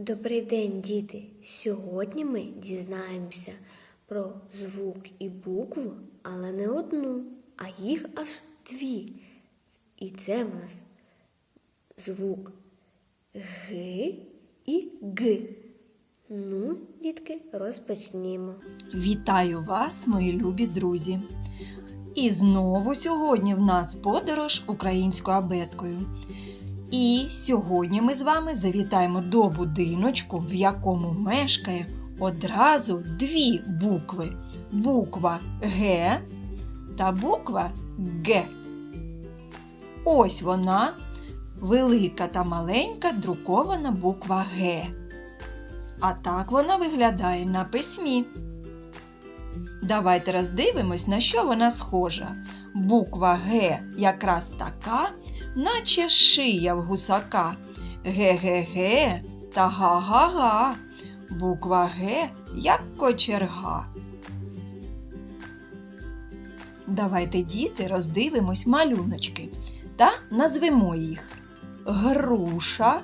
Добрий день, діти! Сьогодні ми дізнаємося про звук і букву, але не одну, а їх аж дві. І це в нас звук Г і Г. Ну, дітки, розпочнімо. Вітаю вас, мої любі друзі! І знову сьогодні в нас подорож українською абеткою. І сьогодні ми з вами завітаємо до будиночку, в якому мешкає одразу дві букви: буква Г та буква Г. Ось вона, велика та маленька друкована буква Г. А так вона виглядає на письмі. Давайте роздивимось, на що вона схожа. Буква Г якраз така, наче шия в гусака. Ге-ге-ге та га-га-га. Буква Г як кочерга. Давайте, діти, роздивимось малюночки та назвемо їх груша,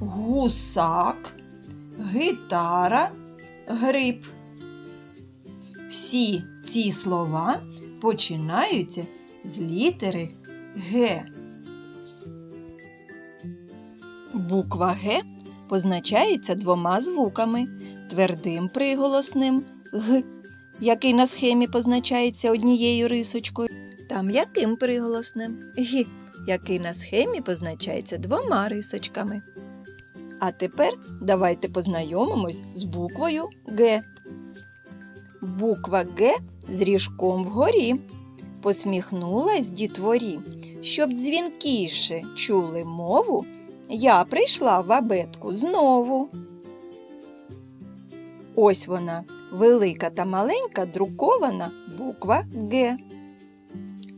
гусак, гитара, гриб. Всі ці слова починаються з літери Г. Буква Г позначається двома звуками твердим приголосним Г, який на схемі позначається однією рисочкою, та м'яким приголосним Г, який на схемі позначається двома рисочками. А тепер давайте познайомимось з буквою Г. Буква Г з ріжком вгорі. Посміхнулась дітворі, щоб дзвінкіше чули мову. Я прийшла в абетку знову. Ось вона, велика та маленька друкована буква Г.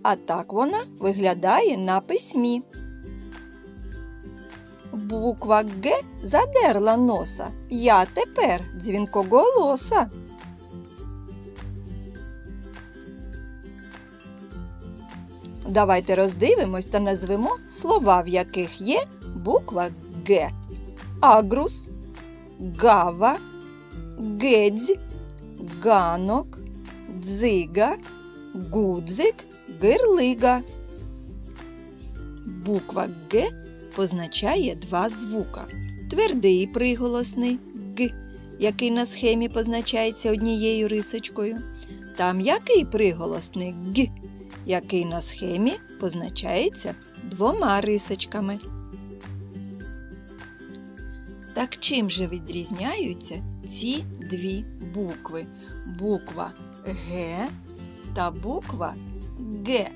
А так вона виглядає на письмі. Буква Г задерла носа. Я тепер дзвінкоголоса. Давайте роздивимось та назвемо слова, в яких є буква Г. Агрус, гава, гедзь, ганок, дзига, гудзик, гирлига. Буква Г позначає два звука. Твердий приголосний Г, який на схемі позначається однією рисочкою, та м'який приголосний Г, який на схемі позначається двома рисочками. Так чим же відрізняються ці дві букви? Буква Г та буква Г.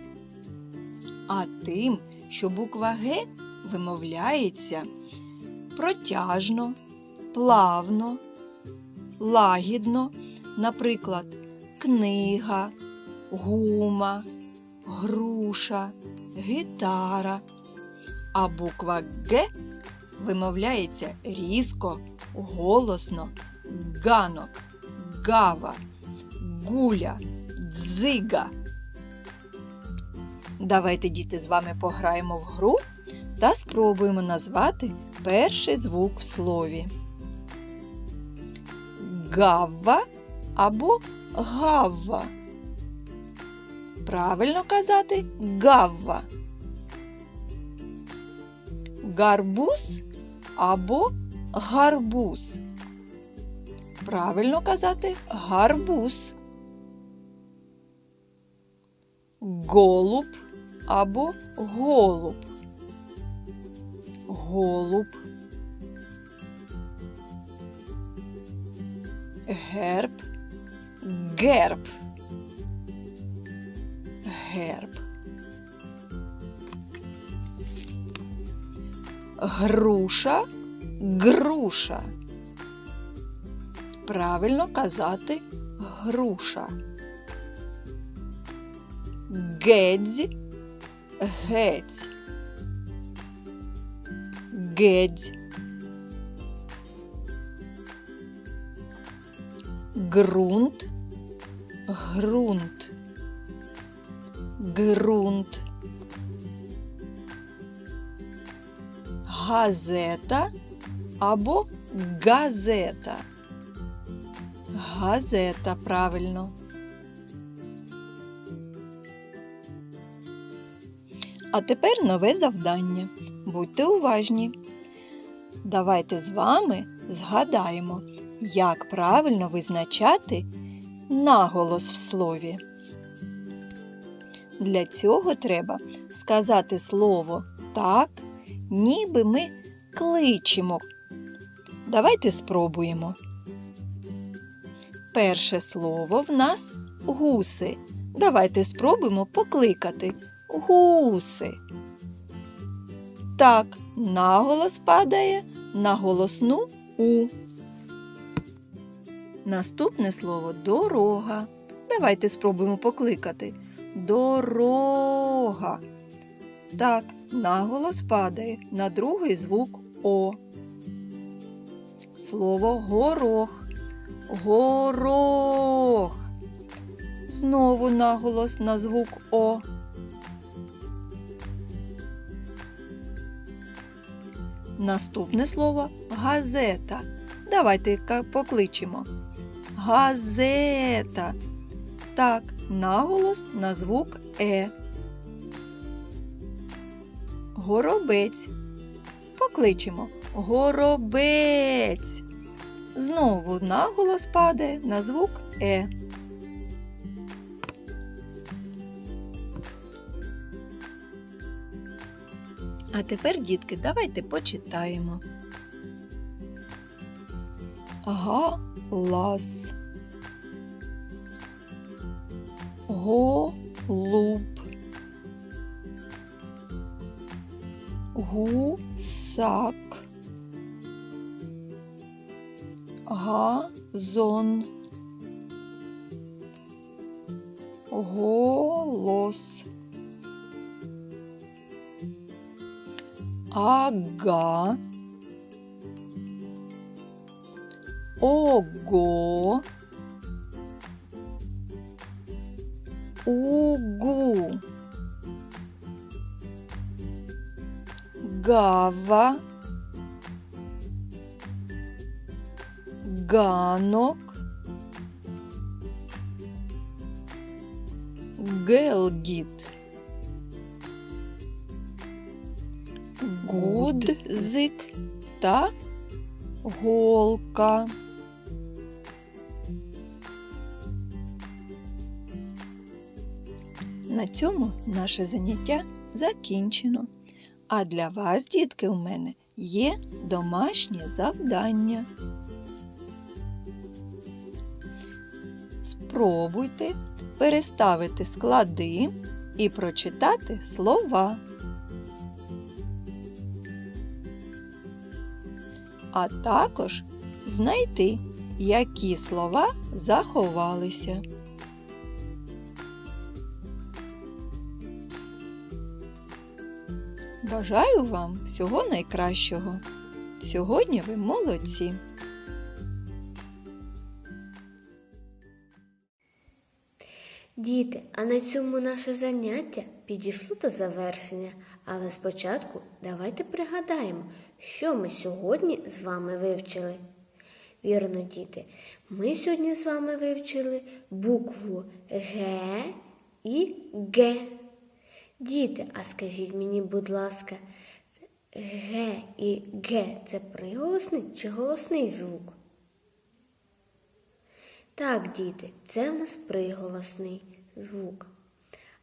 А тим, що буква Г вимовляється протяжно, плавно, лагідно, наприклад, книга, гума, груша, гітара. А буква Г вимовляється різко, голосно, ганок, гава, гуля, дзига. Давайте, діти, з вами пограємо в гру та спробуємо назвати перший звук в слові. Гавва або гавва. Правильно казати гавва. Гарбуз або гарбуз. Правильно казати гарбуз. Голуб або голуб. Голуб. Герб. Герб. Герб. Груша. Груша. Правильно казати груша. Гедзь. Гець. Гедзь. Ґрунт. Грунт. Ґрунт. Газета або Газета. Газета, правильно. А тепер нове завдання. Будьте уважні. Давайте з вами згадаємо, як правильно визначати наголос в слові. Для цього треба сказати слово так, ніби ми кличемо. Давайте спробуємо. Перше слово в нас гуси. Давайте спробуємо покликати гуси. Так, наголос падає на голосну У. Наступне слово дорога. Давайте спробуємо покликати. Дорога. Так, наголос падає на другий звук О. Слово горох. Горох. Знову наголос на звук О. Наступне слово газета. Давайте покличемо. Газета. Так, наголос на звук Е. Горобець. Покличемо. Горобець. Знову наголос падає на звук Е. А тепер, дітки, давайте почитаємо. Галас. Голуб. Гусак. Газон. Голос. Ага. Ого. Угу. Гава. Ганок. Гелгіт. Гудзик та голка. На цьому наше заняття закінчено. А для вас, дітки, у мене є домашнє завдання. Спробуйте переставити склади і прочитати слова. А також знайти, які слова заховалися. Бажаю вам всього найкращого. Сьогодні ви молодці. Діти, а на цьому наше заняття підійшло до завершення. Але спочатку давайте пригадаємо, що ми сьогодні з вами вивчили. Вірно, діти, ми сьогодні з вами вивчили букву Г і Г. Діти, а скажіть мені, будь ласка, Г і Г це приголосний чи голосний звук? Так, діти, це в нас приголосний звук.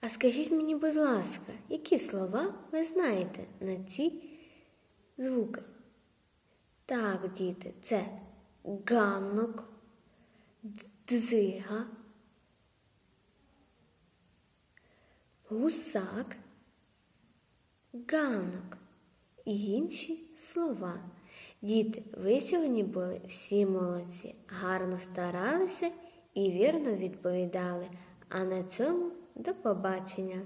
А скажіть мені, будь ласка, які слова ви знаєте на ці звуки? Так, діти, це ганок, дзига, гусак, ганок і інші слова. Діти, ви сьогодні були всі молодці, гарно старалися і вірно відповідали. А на цьому до побачення!